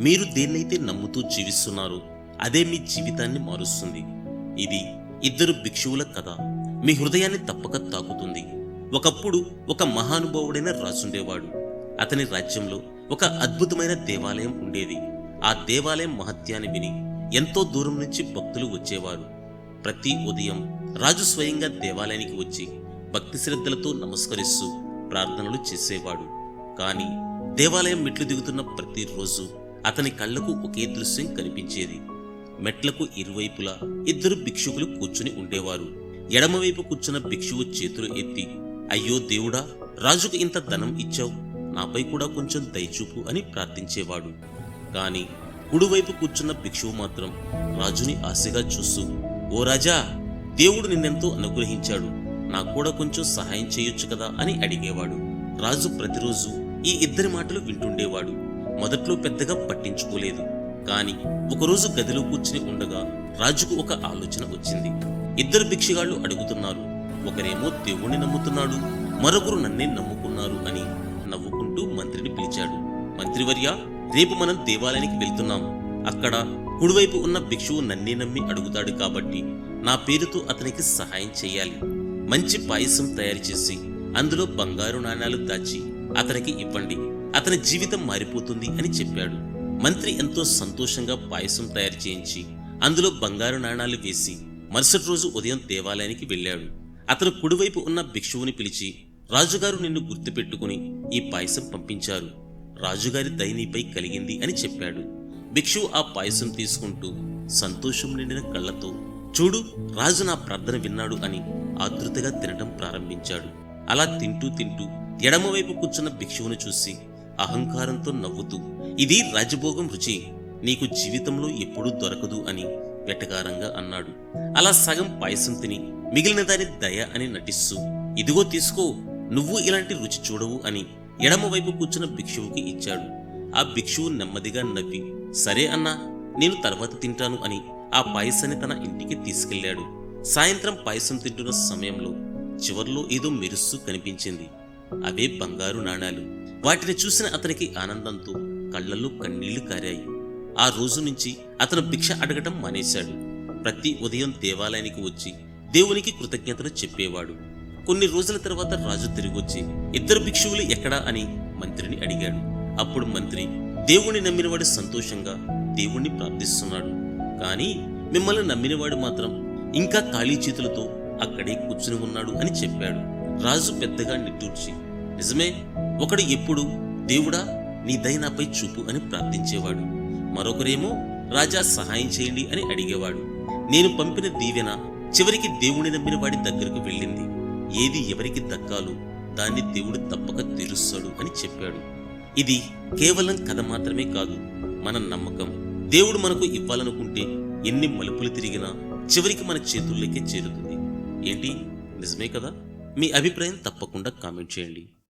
మీరు దేన్నైతే నమ్ముతూ జీవిస్తున్నారో అదే మీ జీవితాన్ని మారుస్తుంది. ఇది ఇద్దరు భిక్షువుల కథ. మీ హృదయాన్ని తప్పక తాకుతుంది. ఒకప్పుడు ఒక మహానుభావుడైన రాజుండేవాడు అతని రాజ్యంలో ఒక అద్భుతమైన దేవాలయం ఉండేది. ఆ దేవాలయం మహత్యాన్ని విని ఎంతో దూరం నుంచి భక్తులు వచ్చేవారు. ప్రతి ఉదయం రాజు స్వయంగా దేవాలయానికి వచ్చి భక్తి శ్రద్ధలతో నమస్కరిస్తూ ప్రార్థనలు చేసేవాడు. కానీ దేవాలయం మెట్లు దిగుతున్న ప్రతిరోజు అతని కళ్ళకు ఒకే దృశ్యం కనిపించేది. మెట్లకు ఇరువైపులా ఇద్దరు భిక్షుకులు కూర్చుని ఉండేవారు. ఎడమవైపు కూర్చున్న భిక్షువు చేతులు ఎత్తి అయ్యో దేవుడా రాజుకు ఇంత ధనం ఇచ్చావు. నాపై కూడా కొంచెం దయచూపు అని ప్రార్థించేవాడు. కాని కుడివైపు కూర్చున్న భిక్షువు మాత్రం రాజుని ఆశగా చూస్తూ ఓ రాజా దేవుడు నిన్నెంతో అనుగ్రహించాడు. నాకు కూడా కొంచెం సహాయం చేయొచ్చు కదా అని అడిగేవాడు. రాజు ప్రతిరోజు ఈ ఇద్దరి మాటలు వింటుండేవాడు. మొదట్లో పెద్దగా పట్టించుకోలేదు. కాని ఒకరోజు గదిలో కూర్చుని ఉండగా రాజుకు ఒక ఆలోచన వచ్చింది. ఇద్దరు భిక్షగాళ్ళు అడుగుతున్నారు ఒకరేమో దేవుణ్ణి నమ్ముతున్నాడు మరొకరు నన్నే నమ్ముకున్నారు అని నవ్వుకుంటూ మంత్రిని పిలిచాడు. మంత్రివర్య రేపు మనం దేవాలయానికి వెళ్తున్నాం. అక్కడ కుడివైపు ఉన్న భిక్షువు నన్నే నమ్మి అడుగుతాడు కాబట్టి నా పేరుతో అతనికి సహాయం చేయాలి. మంచి పాయసం తయారు చేసి అందులో బంగారు నాణాలు దాచి అతనికి ఇవ్వండి. అతని జీవితం మారిపోతుంది అని చెప్పాడు. మంత్రి ఎంతో సంతోషంగా పాయసం తయారు చేయించి అందులో బంగారు నాణాలు వేసి మరుసటి రోజు ఉదయం దేవాలయానికి వెళ్ళాడు. అతను కుడివైపు ఉన్న భిక్షువుని పిలిచి రాజుగారు నిన్ను గుర్తుపెట్టుకుని ఈ పాయసం పంపించారు. రాజుగారి దయనీపై కలిగింది అని చెప్పాడు. భిక్షువు ఆ పాయసం తీసుకుంటూ సంతోషం నిండిన కళ్ళతో చూడు రాజు నా ప్రార్థన విన్నాడు అని ఆతృతగా తినటం ప్రారంభించాడు. అలా తింటూ తింటూ ఎడమవైపు కూర్చున్న భిక్షువును చూసి అహంకారంతో నవ్వుతూ ఇది రాజభోగం రుచి నీకు జీవితంలో ఎప్పుడూ దొరకదు అని వెటకారంగా అన్నాడు. అలా సగం పాయసం తిని మిగిలిన దాని దయ అని నటిస్తూ ఇదిగో తీసుకో నువ్వు ఇలాంటి రుచి చూడవు అని ఎడమవైపు కూర్చున్న భిక్షువుకి ఇచ్చాడు. ఆ భిక్షువు నెమ్మదిగా నవ్వి సరే అన్నా నేను తర్వాత తింటాను అని ఆ పాయసాన్ని తన ఇంటికి తీసుకెళ్ళాడు. సాయంత్రం పాయసం తింటున్న సమయంలో చివర్లో ఏదో మెరుస్తూ కనిపించింది. అవే బంగారు నాణాలు. వాటిని చూసిన అతనికి ఆనందంతో కళ్ళల్లో కన్నీళ్ళు కారాయి. ఆ రోజు నుంచి అతను భిక్ష అడగటం మానేశాడు. ప్రతి ఉదయం దేవాలయానికి వచ్చి దేవునికి కృతజ్ఞతలు చెప్పేవాడు. కొన్ని రోజుల తర్వాత రాజు తిరిగొచ్చి ఇద్దరు భిక్షువులు ఎక్కడా? అని మంత్రిని అడిగాడు. అప్పుడు మంత్రి దేవుణ్ణి నమ్మినవాడు సంతోషంగా దేవుణ్ణి ప్రార్థిస్తున్నాడు. కానీ మిమ్మల్ని నమ్మినవాడు మాత్రం ఇంకా ఖాళీ చేతులతో అక్కడే కూర్చుని ఉన్నాడు అని చెప్పాడు. రాజు పెద్దగా నిట్టూర్చి నిజమే ఒకడు ఎప్పుడు దేవుడా? నీ దైనాపై చూపు అని ప్రార్థించేవాడు. మరొకరేమో రాజా సహాయం చేయండి అని అడిగేవాడు. నేను పంపిన దీవెన చివరికి దేవుని నమ్మిన వాడి దగ్గరకు వెళ్ళింది. ఏది ఎవరికి దక్కాలో దాన్ని దేవుడు తప్పక తీరుస్తాడు అని చెప్పాడు. ఇది కేవలం కథ మాత్రమే కాదు మన నమ్మకం. దేవుడు మనకు ఇవ్వాలనుకుంటే ఎన్ని మలుపులు తిరిగినా చివరికి మన చేతుల్లోకే చేరుతుంది. ఏంటి? నిజమే కదా? మీ అభిప్రాయం తప్పకుండా కామెంట్ చేయండి.